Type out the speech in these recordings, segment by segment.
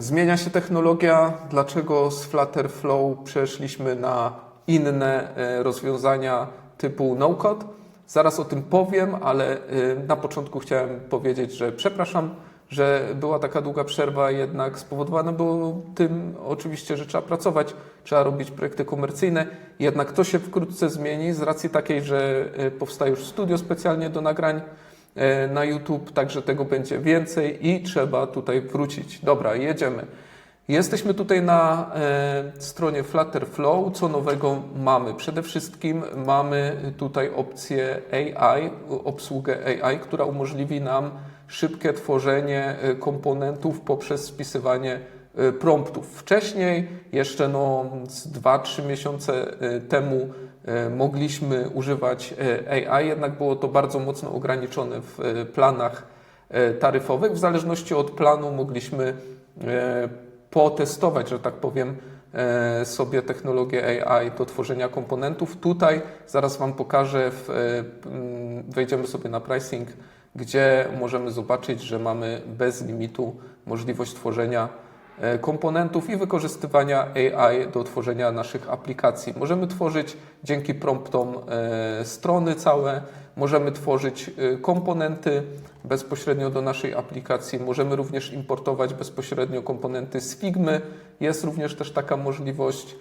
Zmienia się technologia. Dlaczego z Flutter Flow przeszliśmy na inne e, rozwiązania typu no-code? Zaraz o tym powiem, ale e, na początku chciałem powiedzieć, że przepraszam, że była taka długa przerwa, jednak spowodowana było tym oczywiście, że trzeba pracować, trzeba robić projekty komercyjne. Jednak to się wkrótce zmieni z racji takiej, że e, powstaje już studio specjalnie do nagrań na YouTube, także tego będzie więcej i trzeba tutaj wrócić. Dobra, jedziemy. Jesteśmy tutaj na e, stronie Flutter Flow. Co nowego mamy? Przede wszystkim mamy tutaj opcję AI, obsługę AI, która umożliwi nam szybkie tworzenie e, komponentów poprzez wpisywanie e, promptów. Wcześniej, jeszcze no, z 2-3 miesiące e, temu, e, mogliśmy używać e, AI, jednak było to bardzo mocno ograniczone w e, planach e, taryfowych. W zależności od planu mogliśmy e, potestować, że tak powiem, e, sobie technologię AI do tworzenia komponentów. Tutaj zaraz Wam pokażę, w, e, m, wejdziemy sobie na pricing, gdzie możemy zobaczyć, że mamy bez limitu możliwość tworzenia e, komponentów i wykorzystywania AI do tworzenia naszych aplikacji. Możemy tworzyć dzięki promptom e, strony całe, możemy tworzyć e, komponenty bezpośrednio do naszej aplikacji, możemy również importować bezpośrednio komponenty z Figmy. Jest również też taka możliwość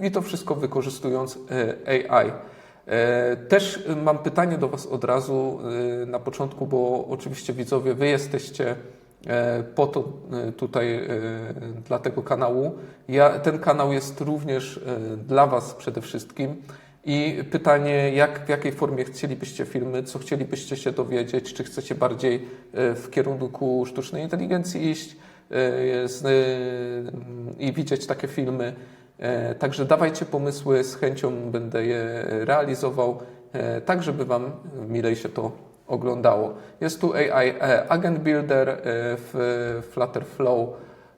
e, i to wszystko wykorzystując e, AI. E, Też mam pytanie do Was od razu e, na początku, bo oczywiście widzowie, Wy jesteście e, po to e, tutaj e, dla tego kanału. Ja, ten kanał jest również e, dla Was przede wszystkim. I pytanie, jak, w jakiej formie chcielibyście filmy, co chcielibyście się dowiedzieć, czy chcecie bardziej e, w kierunku sztucznej inteligencji iść e, e, i widzieć takie filmy. E, Także dawajcie pomysły, z chęcią będę je realizował, e, tak żeby Wam milej się to oglądało. Jest tu AI e, Agent Builder e, w Flutter Flow,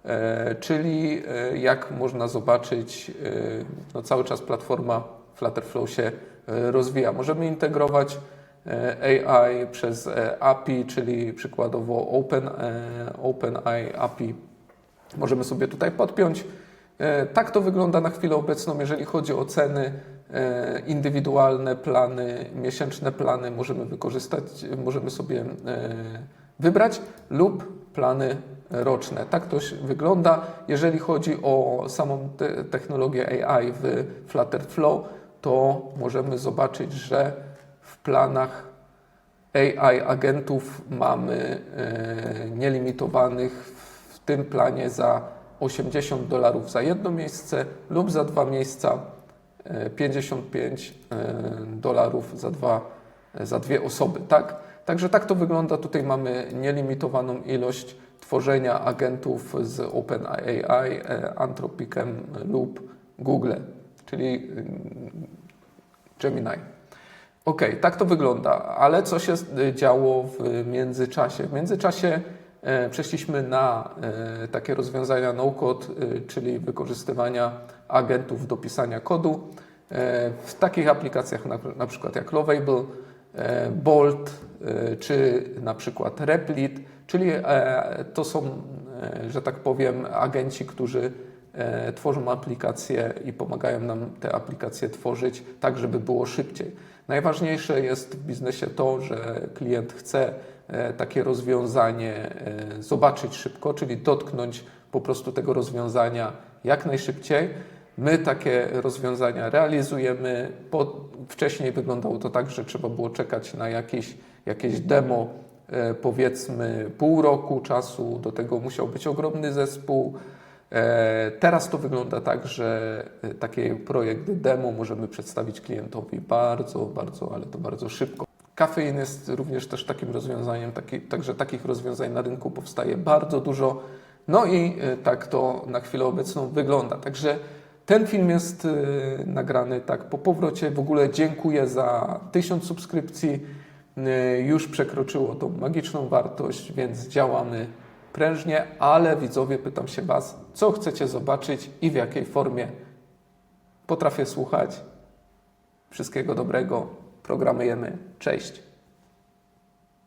e, czyli jak można zobaczyć, no cały czas platforma Flutter Flow się rozwija. Możemy integrować AI przez API, czyli przykładowo Open, OpenAI API. Możemy sobie tutaj podpiąć. Tak to wygląda na chwilę obecną, jeżeli chodzi o ceny. E, Indywidualne plany, miesięczne plany możemy wykorzystać, możemy sobie e, wybrać lub plany roczne. Tak to wygląda. Jeżeli chodzi o samą te technologię AI w Flutter Flow, to możemy zobaczyć, że w planach AI agentów mamy e, nielimitowanych w tym planie za 80 dolarów za jedno miejsce lub za dwa miejsca 55 e, dolarów za, dwa, za dwie osoby. Tak? Także tak to wygląda. Tutaj mamy nielimitowaną ilość tworzenia agentów z OpenAI, e, Anthropicem lub Google, czyli mm, Gemini. Ok, tak to wygląda, ale co się y, działo w międzyczasie? W międzyczasie przeszliśmy na e, takie rozwiązania no-code, y, czyli wykorzystywania agentów do pisania kodu. E, w takich aplikacjach na, przykład jak Lovable, e, Bolt e, czy na przykład Replit, czyli e, to są, e, że tak powiem, agenci, którzy e, tworzą aplikacje i pomagają nam te aplikacje tworzyć tak, żeby było szybciej. Najważniejsze jest w biznesie to, że klient chce e, takie rozwiązanie e, zobaczyć szybko, czyli dotknąć po prostu tego rozwiązania jak najszybciej. My takie rozwiązania realizujemy. Wcześniej wyglądało to tak, że trzeba było czekać na jakieś, jakieś demo, e, powiedzmy pół roku czasu. Do tego musiał być ogromny zespół. E, Teraz to wygląda tak, że e, taki projekt demo możemy przedstawić klientowi bardzo, bardzo, ale to bardzo szybko. Kafein jest również też takim rozwiązaniem, taki, także takich rozwiązań na rynku powstaje bardzo dużo. No i e, tak to na chwilę obecną wygląda. Także ten film jest nagrany tak po powrocie. W ogóle dziękuję za tysiąc subskrypcji. Już przekroczyło tą magiczną wartość, więc działamy prężnie, ale widzowie, pytam się Was, co chcecie zobaczyć i w jakiej formie. Potrafię słuchać. Wszystkiego dobrego. Programujemy. Cześć.